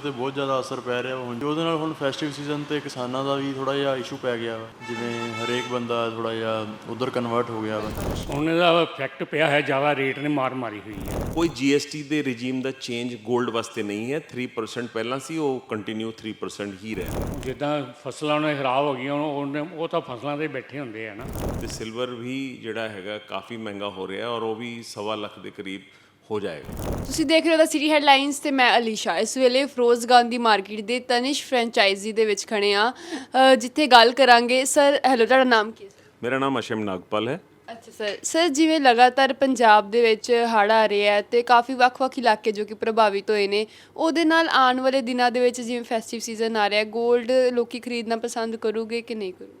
ਉੱਤੇ ਬਹੁਤ ਜ਼ਿਆਦਾ ਅਸਰ ਪੈ ਰਿਹਾ ਹੁਣ। ਉਹਦੇ ਨਾਲ ਹੁਣ ਫੈਸਟੀਵ ਸੀਜ਼ਨ ਤੇ ਕਿਸਾਨਾਂ ਦਾ ਵੀ ਥੋੜਾ ਜਿਹਾ ਇਸ਼ੂ ਪੈ ਗਿਆ ਜਿਵੇਂ ਹਰੇਕ ਬੰਦਾ ਥੋੜਾ ਜਿਹਾ ਉਧਰ ਕਨਵਰਟ ਹੋ ਗਿਆ ਵਾ। ਸੋਨੇ ਦਾ ਇਫੈਕਟ ਪਿਆ ਹੈ ਜ਼ਿਆਦਾ ਰੇਟ ਨੇ ਮਾਰ ਮਾਰੀ ਹੋਈ ਹੈ। ਕੋਈ GST ਦੇ ਰਜੀਮ ਦਾ ਚੇਂਜ 골ਡ ਵਾਸਤੇ ਨਹੀਂ ਹੈ। 3% ਪਹਿਲਾਂ ਸੀ ਉਹ ਕੰਟੀਨਿਊ 3% ਹੀ ਰਿਹਾ। ਜਿੱਦਾਂ ਫਸਲਾਂ ਉਹਨਾਂ ਖਰਾਬ ਹੋ ਗਈਆਂ ਉਹ- ਉਹਨੇ ਉਹ ਤਾਂ ਫਸਲਾਂ ਤੇ ਬੈਠੇ ਹੁੰਦੇ ਆ ਨਾ। ਤੇ ਸਿਲਵਰ ਵੀ ਜਿਹੜਾ ਹੈਗਾ ਕਾਫੀ ਮਹਿੰਗਾ ਹੋ ਰਿਹਾ ਔਰ ਉਹ ਵੀ ਸਵਾ ਲੱਖ ਦੇ ਕਰੀਬ ਹੋ ਜਾਏਗਾ। ਤੁਸੀਂ ਦੇਖ ਰਹੇ ਹੋ ਦਾ ਸਿਟੀ ਹੈਡਲਾਈਨਸ ਤੇ ਮੈਂ ਅਲੀਸ਼ਾ। ਇਸ ਵੇਲੇ ਫਰੋਜ਼ ਗਾਂਧੀ ਮਾਰਕੀਟ ਦੇ ਤਨਿਸ਼ ਫਰੈਂਚਾਈਜ਼ੀ ਦੇ ਵਿੱਚ ਖੜੇ ਆ ਜਿੱਥੇ ਗੱਲ ਕਰਾਂਗੇ ਸਰ ਹੈਲੋ ਤੁਹਾਡਾ ਨਾਮ ਕੀ ਹੈ ਮੇਰਾ ਨਾਮ ਅਸ਼ਮ ਨਾਗਪਾਲ ਹੈ। ਅੱਛਾ ਸਰ। ਸਰ ਜਿਵੇਂ ਲਗਾਤਾਰ ਪੰਜਾਬ ਦੇ ਵਿੱਚ ਹੜ੍ਹ ਆ ਰਿਹਾ ਹੈ ਤੇ ਕਾਫੀ ਵੱਖ-ਵੱਖ ਇਲਾਕੇ ਜੋ ਕਿ ਪ੍ਰਭਾਵਿਤ ਹੋਏ ਨੇ ਉਹਦੇ ਨਾਲ ਆਉਣ ਵਾਲੇ ਦਿਨਾਂ ਦੇ ਵਿੱਚ ਜਿਵੇਂ ਫੈਸਟਿਵ ਸੀਜ਼ਨ ਆ ਰਿਹਾ 골ਡ ਲੋਕੀ ਖਰੀਦਣਾ ਪਸੰਦ ਕਰੂਗੇ ਕਿ ਨਹੀਂ ਕਰੂਗੇ?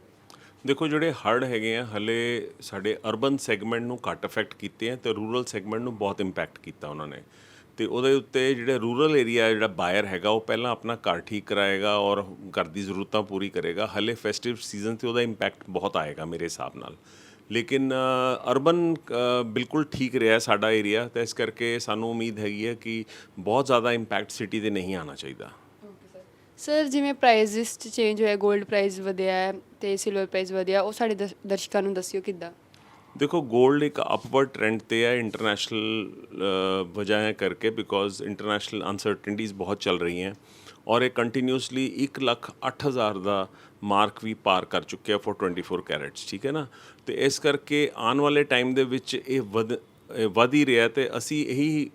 ਦੇਖੋ ਜਿਹੜੇ ਹੜ ਹੈਗੇ ਆ, ਹਲੇ ਸਾਡੇ ਅਰਬਨ ਸੈਗਮੈਂਟ ਨੂੰ ਘੱਟ ਅਫੈਕਟ ਕੀਤੇ ਆ ਤੇ ਰੂਰਲ ਸੈਗਮੈਂਟ ਨੂੰ ਬਹੁਤ ਇੰਪੈਕਟ ਕੀਤਾ ਉਹਨਾਂ ਨੇ। ਤੇ ਉਹਦੇ ਉੱਤੇ ਜਿਹੜਾ ਰੂਰਲ ਏਰੀਆ ਜਿਹੜਾ ਬਾਇਰ ਹੈਗਾ, ਉਹ ਪਹਿਲਾਂ ਆਪਣਾ ਘਰ ਠੀਕ ਕਰਾਏਗਾ ਔਰ ਘਰ ਦੀ ਜ਼ਰੂਰਤਾਂ ਪੂਰੀ ਕਰੇਗਾ। ਹਲੇ ਫੈਸਟਿਵ ਸੀਜ਼ਨ ਤੇ ਉਹਦਾ ਇੰਪੈਕਟ ਬਹੁਤ ਆਏਗਾ ਮੇਰੇ ਹਿਸਾਬ ਨਾਲ। ਲੇਕਿਨ ਅਰਬਨ ਬਿਲਕੁਲ ਠੀਕ ਰਿਹਾ ਸਾਡਾ ਏਰੀਆ ਤੇ ਇਸ ਕਰਕੇ ਸਾਨੂੰ ਉਮੀਦ ਹੈਗੀ ਹੈ ਕਿ ਬਹੁਤ ਜ਼ਿਆਦਾ ਇੰਪੈਕਟ ਸਿਟੀ ਤੇ ਨਹੀਂ ਆਉਣਾ ਚਾਹੀਦਾ। ਸਰ ਜਿਵੇਂ ਪ੍ਰਾਈਸ 'ਚ ਚੇਂਜ ਹੋਇਆ 골ਡ ਪ੍ਰਾਈਸ ਵਧਿਆ ਹੈ ਤੇ ਸਿਲਵਰ ਪ੍ਰਾਈਸ ਵਧਿਆ, ਉਹ ਸਾਡੇ ਦਰਸ਼- ਦਰਸ਼ਕਾਂ ਨੂੰ ਦੱਸਿਓ ਕਿੱਦਾਂ? ਦੇਖੋ 골ਡ ਇੱਕ ਅਪਵਰਡ ਟ੍ਰੈਂਡ ਤੇ ਹੈ ਇੰਟਰਨੈਸ਼ਨਲ ਵਜ੍ਹਾ ਕਰਕੇ ਬਿਕੋਜ਼ ਇੰਟਰਨੈਸ਼ਨਲ ਅਨਸਰਟਨਟੀਜ਼ ਬਹੁਤ ਚੱਲ ਰਹੀ ਹੈ ਔਰ ਇਹ ਕੰਟੀਨਿਊਸਲੀ 108000 ਦਾ ਮਾਰਕ ਵੀ ਪਾਰ ਕਰ ਚੁੱਕਿਆ ਫॉर 24 ਕੈਰੇਟਸ ਠੀਕ ਹੈ ਨਾ? ਤੇ ਇਸ ਕਰਕੇ ਆਉਣ ਵਾਲੇ ਟਾਈਮ ਦੇ ਵਿੱਚ ਇਹ ਵਧ- ਵਧ ਹੀ ਰਿਹਾ ਤੇ ਅਸੀਂ ਇਹੀ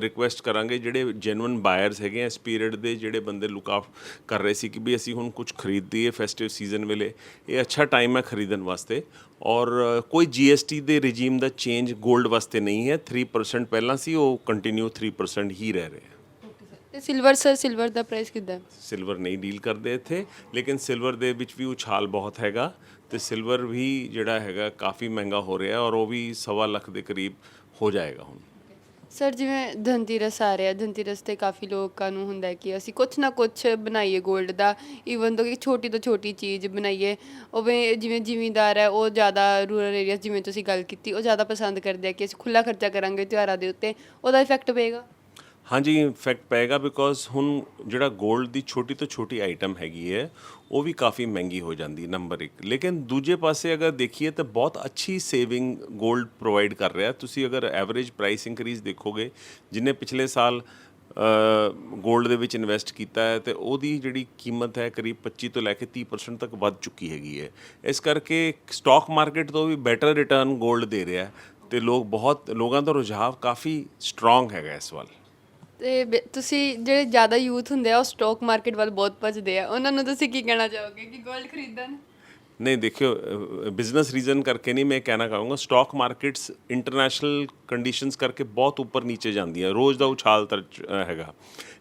ਰਿਕੁਐਸਟ ਕਰਾਂਗੇ ਜਿਹੜੇ ਜੈਨੂਇਨ ਬਾਇਰਸ ਹੈਗੇ ਆ ਇਸ ਪੀਰੀਅਡ ਦੇ ਜਿਹੜੇ ਬੰਦੇ ਲੁੱਕ ਆਫ ਕਰ ਰਹੇ ਸੀ ਕਿ ਵੀ ਅਸੀਂ ਹੁਣ ਕੁਝ ਖਰੀਦਦੀਏ ਫੈਸਟਿਵ ਸੀਜ਼ਨ ਵੇਲੇ। ਇਹ ਅੱਛਾ ਟਾਈਮ ਹੈ ਖਰੀਦਣ ਵਾਸਤੇ ਔਰ ਅ, ਕੋਈ GST ਦੇ ਰਜੀਮ ਦਾ ਚੇਂਜ 골ਡ ਵਾਸਤੇ ਨਹੀਂ ਹੈ। 3% ਪਹਿਲਾਂ ਸੀ ਉਹ ਕੰਟੀਨਿਊ 3% ਹੀ ਰਹਿ ਰਿਹਾ ਤੇ ਸਿਲਵਰ ਸਰ ਸਿਲਵਰ ਦਾ ਪ੍ਰਾਈਸ ਕਿੱਦਾਂ? ਸਿਲਵਰ ਨਹੀਂ ਡੀਲ ਕਰਦੇ ਇੱਥੇ ਲੇਕਿਨ ਸਿਲਵਰ ਦੇ ਵਿੱਚ ਵੀ ਉਛਾਲ ਬਹੁਤ ਹੈਗਾ ਤੇ ਸਿਲਵਰ ਵੀ ਜਿਹੜਾ ਹੈਗਾ ਕਾਫੀ ਮਹਿੰਗਾ ਹੋ ਰਿਹਾ ਔਰ ਉਹ ਵੀ ਸਵਾ ਲੱਖ ਦੇ ਕਰੀਬ ਹੋ ਜਾਏਗਾ ਹੁਣ। ਸਰ ਜਿਵੇਂ ਧਨਤੇਰਸ ਆ ਰਿਹਾ ਧਨਤੇਰਸ ਤੇ ਕਾਫੀ ਲੋਕਾਂ ਨੂੰ ਹੁੰਦਾ ਹੈ ਕਿ ਅਸੀਂ ਕੁਝ ਨਾ ਕੁਝ ਬਣਾਈਏ 골ਡ ਦਾ ਈਵਨ ਦੋ ਕਿ ਛੋਟੀ ਤੋਂ ਛੋਟੀ ਚੀਜ਼ ਬਣਾਈਏ ਉਵੇਂ ਜਿਵੇਂ ਜ਼ਿਮੀਂਦਾਰ ਹੈ ਉਹ ਜ਼ਿਆਦਾ ਰੂਰਲ ਏਰੀਆਸ ਜਿਵੇਂ ਤੁਸੀਂ ਗੱਲ ਕੀਤੀ ਉਹ ਜ਼ਿਆਦਾ ਪਸੰਦ ਕਰਦੇ ਆ ਕਿ ਅਸੀਂ ਖੁੱਲਾ ਖਰਚਾ ਕਰਾਂਗੇ ਤਿਉਹਾਰਾਂ ਦੇ ਉੱਤੇ ਉਹਦਾ ਇਫੈਕਟ ਪਏਗਾ? ਹਾਂਜੀ ਇਨਫੈਕਟ ਪਏਗਾ ਬਿਕੋਜ਼ ਹੁਣ ਜਿਹੜਾ 골ਡ ਦੀ ਛੋਟੀ ਤੋਂ ਛੋਟੀ ਆਈਟਮ ਹੈਗੀ ਹੈ, ਉਹ ਵੀ ਕਾਫੀ ਮਹਿੰਗੀ ਹੋ ਜਾਂਦੀ ਨੰਬਰ 1 ਲੇਕਿਨ ਦੂਜੇ ਪਾਸੇ ਅਗਰ ਦੇਖੀਏ ਤਾਂ ਬਹੁਤ ਅੱਛੀ ਸੇਵਿੰਗ 골ਡ ਪ੍ਰੋਵਾਈਡ ਕਰ ਰਿਹਾ। ਤੁਸੀਂ ਅਗਰ ਐਵਰੇਜ ਪ੍ਰਾਈਸ ਇਨਕਰੀਜ਼ ਦੇਖੋਗੇ, ਜਿਨੇ ਪਿਛਲੇ ਸਾਲ 골ਡ ਦੇ ਵਿੱਚ ਇਨਵੈਸਟ ਕੀਤਾ ਹੈ, ਤੇ ਉਹਦੀ ਜਿਹੜੀ ਕੀਮਤ ਹੈ ਕਰੀਬ 25 ਤੋਂ ਲੈ ਕੇ 30% ਤੱਕ ਵੱਧ ਚੁੱਕੀ ਹੈਗੀ ਹੈ। ਇਸ ਕਰਕੇ ਸਟਾਕ ਮਾਰਕੀਟ ਤੋਂ ਵੀ ਬੈਟਰ ਰਿਟਰਨ 골ਡ ਦੇ ਰਿਹਾ ਤੇ ਲੋਕ ਬਹੁਤ, ਲੋਕਾਂ ਦਾ ਰੁਝਾਨ ਕਾਫੀ ਸਟਰੋਂਗ ਹੈਗਾ ਇਸ ਵੱਲ। ਤੇ ਬ- ਤੁਸੀਂ ਜਿਹੜੇ ਜ਼ਿਆਦਾ ਯੂਥ ਹੁੰਦੇ ਆ ਉਹ ਸਟਾਕ ਮਾਰਕੀਟ ਵੱਲ ਬਹੁਤ ਭੱਜਦੇ ਆ। ਉਹਨਾਂ ਨੂੰ ਤੁਸੀਂ ਕੀ ਕਹਿਣਾ ਚਾਹੋਗੇ ਕਿ 골ਡ ਖਰੀਦਣ? ਨਹੀਂ ਦੇਖਿਓ ਬਿਜ਼ਨਸ ਰੀਜ਼ਨ ਕਰਕੇ ਨਹੀਂ ਮੈਂ ਕਹਿਣਾ ਚਾਹੂੰਗਾ। ਸਟਾਕ ਮਾਰਕੀਟਸ ਇੰਟਰਨੈਸ਼ਨਲ ਕੰਡੀਸ਼ਨਸ ਕਰਕੇ ਬਹੁਤ ਉੱਪਰ ਨੀਚੇ ਜਾਂਦੀਆਂ। ਰੋਜ਼ ਦਾ ਉਛਾਲ ਤਰ ਅ, ਹੈਗਾ।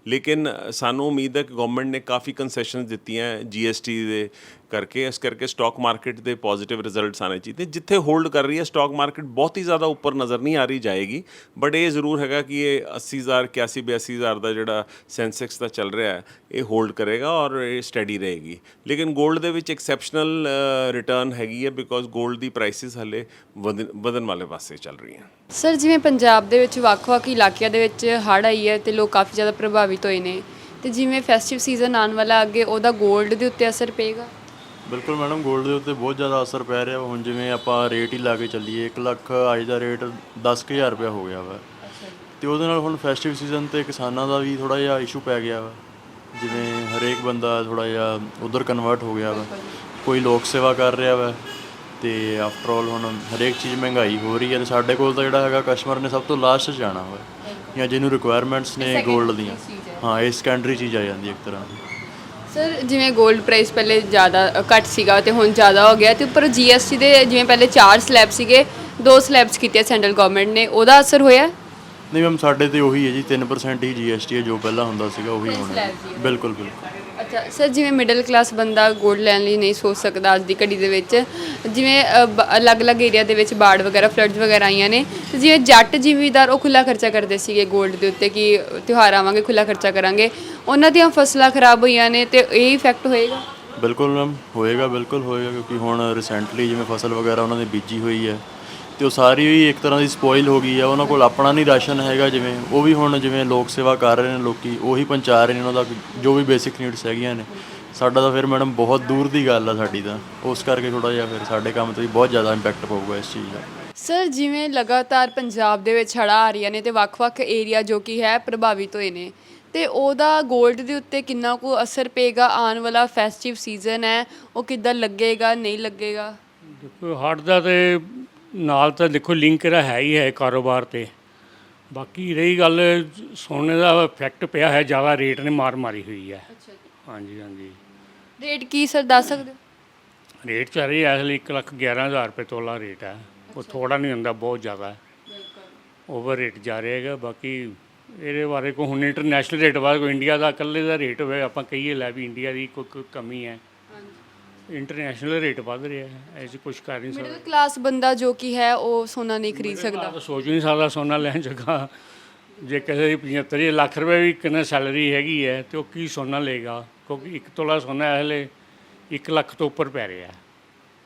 ਲੇਕਿਨ ਸਾਨੂੰ ਉਮੀਦ ਹੈ ਕਿ ਗਵਰਨਮੈਂਟ ਨੇ ਕਾਫੀ ਕੰਸੈਸ਼ਨਸ ਦਿੱਤੀਆਂ ਜੀਐਸਟੀ ਦੇ ਕਰਕੇ, ਇਸ ਕਰਕੇ ਸਟਾਕ ਮਾਰਕੀਟ ਦੇ ਪੋਜ਼ਿਟਿਵ ਰਿਜ਼ਲਟਸ ਆਣੇ ਚਾਹੀਦੇ ਜਿੱਥੇ ਹੋਲਡ ਕਰ ਰਹੀ ਹੈ ਸਟਾਕ ਮਾਰਕੀਟ ਬਹੁਤ ਹੀ ਜ਼ਿਆਦਾ ਉੱਪਰ ਨਜ਼ਰ ਨਹੀਂ ਆ ਰਹੀ ਜਾਏਗੀ। ਬਟ ਇਹ ਜ਼ਰੂਰ ਹੈਗਾ ਕਿ ਇਹ 80000 81 82000 ਦਾ ਜਿਹੜਾ ਸੈਂਸੈਕਸ ਦਾ ਚੱਲ ਰਿਹਾ ਹੈ, ਇਹ ਹੋਲਡ ਕਰੇਗਾ ਔਰ ਇਹ ਸਟੈਡੀ ਰਹੇਗੀ। ਲੇਕਿਨ 골ਡ ਦੇ ਵਿੱਚ ਐਕਸੈਪਸ਼ਨਲ ਰਿਟਰਨ ਹੈਗੀ ਹੈ ਬਿਕੋਜ਼ 골ਡ ਦੀ ਪ੍ਰਾਈਸਿਸ ਹਲੇ ਵਧਣ ਵਧਣ ਵਾਲੇ ਪਾਸੇ ਚੱਲ ਰਹੀਆਂ। ਸਰ ਜਿਵੇਂ ਪੰਜਾਬ ਦੇ ਵਿੱਚ ਵੱਖ-ਵੱਖ ਇਲਾਕਿਆਂ ਦੇ ਵਿੱਚ ਹੜ੍ਹ ਆਈ ਹੈ ਤੇ ਲੋਕ ਕਾਫੀ ਜ਼ਿਆਦਾ ਪ੍ਰਭਾਵਿਤ ਹੋਏ ਨੇ ਤੇ ਜਿਵੇਂ ਫੈਸਟਿਵ ਸੀਜ਼ਨ ਆਉਣ ਵਾਲਾ ਅੱਗੇ ਉਹਦਾ 골ਡ ਦੇ ਉੱਤੇ ਅਸਰ ਪਏਗਾ? ਬਿਲਕੁਲ ਮੈਡਮ 골ਡ ਦੇ ਉੱਤੇ ਬਹੁਤ ਜ਼ਿਆਦਾ ਅਸਰ ਪੈ ਰਿਹਾ ਹੁਣ ਜਿਵੇਂ ਆਪਾਂ ਰੇਟ ਹੀ ਲਾ ਕੇ ਚੱਲੀਏ 1 ਲੱਖ ਅੱਜ ਦਾ ਰੇਟ 10000 ਰੁਪਇਆ ਹੋ ਗਿਆ ਵਾ। ਤੇ ਉਹਦੇ ਨਾਲ ਹੁਣ ਫੈਸਟਿਵ ਸੀਜ਼ਨ ਤੇ ਕਿਸਾਨਾਂ ਦਾ ਵੀ ਥੋੜਾ ਜਿਹਾ ਇਸ਼ੂ ਪੈ ਗਿਆ ਵਾ। ਜਿਵੇਂ ਹਰੇਕ ਬੰਦਾ ਥੋੜਾ ਜਿਹਾ ਉਧਰ ਕਨਵਰਟ ਹੋ ਗਿਆ ਵਾ। ਕੋਈ ਲੋਕ ਸੇਵਾ ਕਰ ਰਿਹਾ ਵਾ। ਤੇ ਆਫਟਰ ਆਲ ਹੁਣ ਹਰੇਕ ਚੀਜ਼ ਮਹਿੰਗਾਈ ਹੋ ਰਹੀ ਹੈ ਤੇ ਸਾਡੇ ਕੋਲ ਤਾਂ ਜਿਹੜਾ ਹੈਗਾ ਕਸਟਮਰ ਨੇ ਸਭ ਤੋਂ ਲਾਸਟ 'ਚ ਜਾਣਾ ਵਾ ਜਾਂ ਜਿਹਨੂੰ ਰਿਕੁਆਇਰਮੈਂਟਸ ਨੇ 골ਡ ਦੀਆਂ। ਹਾਂ ਇਹ ਸੈਕੰਡਰੀ ਚੀਜ਼ ਆ ਜਾਂਦੀ ਇੱਕ ਤਰ੍ਹਾਂ ਦੀ। ਸਰ ਜਿਵੇਂ 골ਡ ਪ੍ਰਾਈਸ ਪਹਿਲੇ ਜ਼ਿਆਦਾ ਘੱਟ ਸੀਗਾ ਤੇ ਹੁਣ ਜ਼ਿਆਦਾ ਹੋ ਗਿਆ ਤੇ ਉੱਪਰ ਜੀਐਸਟੀ ਦੇ ਜਿਵੇਂ ਪਹਿਲੇ 4 ਸਲੈਬ ਸੀਗੇ ਦੋ ਸਲੈਬਸ ਕੀਤੇ ਸੈਂਟਰਲ ਗਵਰਨਮੈਂਟ ਨੇ ਉਹਦਾ ਅਸਰ ਹੋਇਆ? ਨਹੀਂ ਮੈਮ ਸਾਡੇ ਤੇ ਉਹੀ ਹੈ ਜੀ 3% ਹੀ GST ਹੈ ਜੋ ਪਹਿਲਾਂ ਹੁੰਦਾ ਸੀਗਾ ਉਹੀ ਹੋਣਾ। ਬਿਲਕੁਲ ਬਿਲਕੁਲ। ਅੱਛਾ ਸਰ ਜਿਵੇਂ ਮਿਡਲ ਕਲਾਸ ਬੰਦਾ ਗੋਲਡ ਲੈਣ ਲਈ ਨਹੀਂ ਸੋਚ ਸਕਦਾ ਅੱਜ ਦੀ ਘੜੀ ਦੇ ਵਿੱਚ ਜਿਵੇਂ ਅ, ਬ- ਅਲੱਗ-ਅਲੱਗ ਏਰੀਆ ਦੇ ਵਿੱਚ ਬਾੜ ਵਗੈਰਾ ਫਲੱਡਸ ਵਗੈਰਾ ਆਈਆਂ ਨੇ ਤੇ ਜਿਵੇਂ ਜੱਟ ਜ਼ਿਮੀਦਾਰ ਉਹ ਖੁੱਲਾ ਖਰਚਾ ਕਰਦੇ ਸੀਗੇ ਗੋਲਡ ਦੇ ਉੱਤੇ ਕਿ ਤਿਉਹਾਰ ਆਵਾਂਗੇ ਖੁੱਲਾ ਖਰਚਾ ਕਰਾਂਗੇ। ਉਹਨਾਂ ਦੀਆਂ ਫਸਲਾਂ ਖਰਾਬ ਹੋਈਆਂ ਨੇ ਤੇ ਇਹ ਇਫੈਕਟ ਹੋਏਗਾ? ਬਿਲਕੁਲ ਮੈਮ ਹੋਏਗਾ ਬਿਲਕੁਲ ਹੋਏਗਾ ਕਿਉਂਕਿ ਹੁਣ ਰੀਸੈਂਟਲੀ ਜਿਵੇਂ ਫਸਲ ਵਗੈਰਾ ਉਹਨਾਂ ਦੀ ਬੀਜੀ ਹੋਈ ਹੈ ਤੇ ਉਹ ਸਾਰੀ ਵੀ ਇੱਕ ਤਰ੍ਹਾਂ ਦੀ ਸਪੋਇਲ ਹੋ ਗਈ ਆ ਉਹਨਾਂ ਕੋਲ ਆਪਣਾ ਨਹੀਂ ਰਾਸ਼ਨ ਹੈਗਾ ਜਿਵੇਂ ਉਹ ਵੀ ਹੁਣ ਜਿਵੇਂ ਲੋਕ ਸੇਵਾ ਕਰ ਰਹੇ ਨੇ ਲੋਕੀ ਉਹੀ ਪਹੁੰਚਾ ਰਹੇ ਨੇ ਉਹਨਾਂ ਦਾ ਜੋ ਵੀ ਬੇਸਿਕ ਨੀਡਸ ਹੈਗੀਆਂ ਨੇ। ਸਾਡਾ ਤਾਂ ਫਿਰ ਮੈਡਮ ਬਹੁਤ ਦੂਰ ਦੀ ਗੱਲ ਆ ਸਾਡੀ ਤਾਂ ਉਸ ਕਰਕੇ ਥੋੜਾ ਜਿਹਾ ਫਿਰ ਸਾਡੇ ਕੰਮ ਤੇ ਵੀ ਬਹੁਤ ਜ਼ਿਆਦਾ ਇੰਪੈਕਟ ਪਊਗਾ ਇਸ ਚੀਜ਼ ਦਾ। ਸਰ ਜਿਵੇਂ ਲਗਾਤਾਰ ਪੰਜਾਬ ਦੇ ਵਿੱਚ ਹੜ੍ਹਾਂ ਆ ਰਹੀਆਂ ਨੇ ਤੇ ਵੱਖ-ਵੱਖ ਏਰੀਆ ਜੋ ਕਿ ਹੈ ਪ੍ਰਭਾਵਿਤ ਹੋਏ ਨੇ ਤੇ ਉਹਦਾ 골ਡ ਦੇ ਉੱਤੇ ਕਿੰਨਾ ਕੁ ਅਸਰ ਪਏਗਾ? ਆਉਣ ਵਾਲਾ ਫੈਸਟਿਵ ਸੀਜ਼ਨ ਹੈ ਉਹ ਕਿੱਦਾਂ ਲੱਗੇਗਾ ਨਹੀਂ ਲੱਗੇਗਾ? ਦੇਖੋ ਹਾਰਟ ਦਾ ਤੇ ਨਾਲ ਤਾਂ ਦੇਖੋ ਲਿੰਕ ਇਹਦਾ ਹੈ ਹੀ ਹੈ ਕਾਰੋਬਾਰ ਤੇ। ਬਾਕੀ ਰਹੀ ਗੱਲ ਸੋਨੇ ਦਾ ਇਫੈਕਟ ਪਿਆ ਹੈ ਜ਼ਿਆਦਾ ਰੇਟ ਨੇ ਮਾਰ ਮਾਰੀ ਹੋਈ ਹੈ। ਹਾਂਜੀ ਹਾਂਜੀ। ਰੇਟ ਕੀ ਸਰ ਦੱਸ ਸਕਦੇ ਹੋ? ਰੇਟ ਚੱਲ ਰਹੀ ਹੈ ਇਸ ਲਈ 1 ਲੱਖ 11000 ਰੁਪਏ ਤੋਲਾ ਰੇਟ ਹੈ। ਉਹ ਥੋੜਾ ਨਹੀਂ ਹੁੰਦਾ ਬਹੁਤ ਜ਼ਿਆਦਾ। ਹੈ ਓਵਰ ਰੇਟ ਜਾ ਰਿਹਾ ਹੈਗਾ ਬਾਕੀ ਇਹਦੇ ਬਾਰੇ ਕੋਈ ਹੁਣ ਇੰਟਰਨੈਸ਼ਨਲ ਰੇਟ ਬਾਰੇ ਕੋਈ ਇੰਡੀਆ ਦਾ ਇਕੱਲੇ ਦਾ ਰੇਟ ਹੋਵੇ ਆਪਾਂ ਕਹੀਏ ਲੈ ਵੀ ਇੰਡੀਆ ਦੀ ਕੋਈ ਕਮੀ ਹੈ। ਇੰਟਰਨੈਸ਼ਨਲ ਰੇਟ ਵੱਧ ਰਿਹਾ ਹੈ ਐਸੀ ਕੁਝ ਕਰ ਨਹੀਂ ਸਕਦਾ। ਮਿਡਲ ਕਲਾਸ ਬੰਦਾ ਜੋ ਕਿ ਹੈ ਉਹ ਸੋਨਾ ਨਹੀਂ ਖਰੀਦ ਸਕਦਾ। ਤਾਂ ਸੋਚ ਨਹੀਂ ਸਕਦਾ ਸੋਨਾ ਲੈਣ ਜਗ੍ਹਾ। ਜੇ ਕਿਸੇ ਦੀ 75 ਲੱਖ ਰੁਪਏ ਵੀ ਕਿੰਨਾ ਸੈਲਰੀ ਹੈਗੀ ਹੈ ਤੇ ਉਹ ਕੀ ਸੋਨਾ ਲਏਗਾ? ਕਿਉਂਕਿ ਇੱਕ ਤੋਲਾ ਸੋਨਾ ਹਲੇ 1 ਲੱਖ ਤੋਂ ਉੱਪਰ ਪੈ ਰਿਹਾ ਹੈ।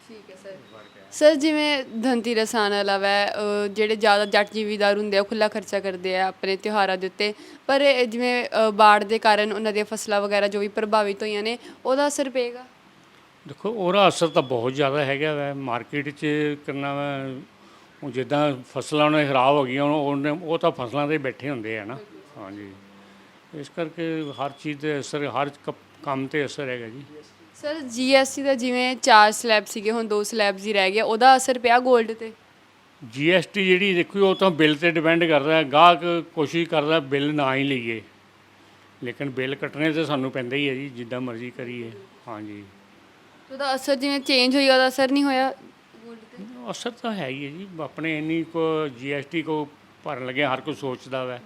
ਠੀਕ ਹੈ ਸਰ। ਸਰ ਜਿਵੇਂ ਧਨਤੇਰਸ ਆਉਣ ਵਾਲਾ ਵੈ ਅ, ਜਿਹੜੇ ਜ਼ਿਆਦਾ ਜੱਟ ਜ਼ਿਮੀਦਾਰ ਹੁੰਦੇ ਆ ਉਹ ਖੁੱਲਾ ਖਰਚਾ ਕਰਦੇ ਆ ਆਪਣੇ ਤਿਉਹਾਰਾਂ ਦੇ ਉੱਤੇ। ਪਰ ਇਹ ਜਿਵੇਂ ਅ, ਬਾੜ ਦੇ ਕਾਰਨ ਉਹਨਾਂ ਦੀਆਂ ਫਸਲਾਂ ਵਗੈਰਾ ਜੋ ਵੀ ਪ੍ਰਭਾਵਿਤ ਹੋਈਆਂ ਨੇ ਉਹਦਾ ਅਸਰ ਪਏਗਾ? ਦੇਖੋ ਉਹਦਾ ਅਸਰ ਤਾਂ ਬਹੁਤ ਜ਼ਿਆਦਾ ਹੈਗਾ ਵੈ। ਮਾਰਕੀਟ 'ਚ ਕਰਨਾ ਵਾ ਉਹ ਜਿੱਦਾਂ ਫਸਲਾਂ ਦੀਆਂ ਖਰਾਬ ਹੋ ਗਈਆਂ ਉਹ ਉਹਨੇ- ਉਹ ਤਾਂ ਫਸਲਾਂ ਤੇ ਬੈਠੇ ਹੁੰਦੇ ਆ ਨਾ। ਹਾਂਜੀ। ਇਸ ਕਰਕੇ ਹਰ ਚੀਜ਼ ਤੇ ਅਸਰ ਹਰ ਕ- ਕੰਮ ਤੇ ਅਸਰ ਹੈਗਾ ਜੀ। ਸਰ ਜੀਐਸਟੀ ਦਾ ਜਿਵੇਂ ਚਾਰ ਸਲੈਬ ਸੀਗੇ ਹੁਣ ਦੋ ਸਲੈਬਸ ਹੀ ਰਹਿ ਗਏ ਉਹਦਾ ਅਸਰ ਪਿਆ 골ਡ ਤੇ ਜੀਐਸਟੀ ਜਿਹੜੀ ਦੇਖੋ ਉਹ ਤਾਂ ਬਿੱਲ ਤੇ ਡਿਪੈਂਡ ਕਰਦਾ ਹੈ। ਗਾਹਕ ਕੋਸ਼ਿਸ਼ ਕਰਦਾ ਬਿੱਲ ਨਾ ਹੀ ਲਈਏ। ਲੇਕਿਨ ਬਿੱਲ ਕੱਟਣੇ ਤੇ ਸਾਨੂੰ ਪੈਂਦਾ ਹੀ ਹੈ ਜੀ ਜਿੱਦਾਂ ਮਰਜ਼ੀ ਕਰੀਏ। ਹਾਂਜੀ। ਉਹਦਾ ਅਸਰ ਜਿਵੇਂ ਚੇਂਜ ਹੋਈ ਉਹਦਾ ਅਸਰ ਨਹੀਂ ਹੋਇਆ? 골ਡ ਤੇ ਅਸਰ ਤਾਂ ਹੈ ਹੀ ਹੈ ਜੀ। ਆਪਣੇ ਇੰਨੀ ਕੋ ਜੀਐਸਟੀ ਕੋ ਭਰਨ ਲੱਗੇ ਹਰ ਕੋਈ ਸੋਚਦਾ ਵੈ।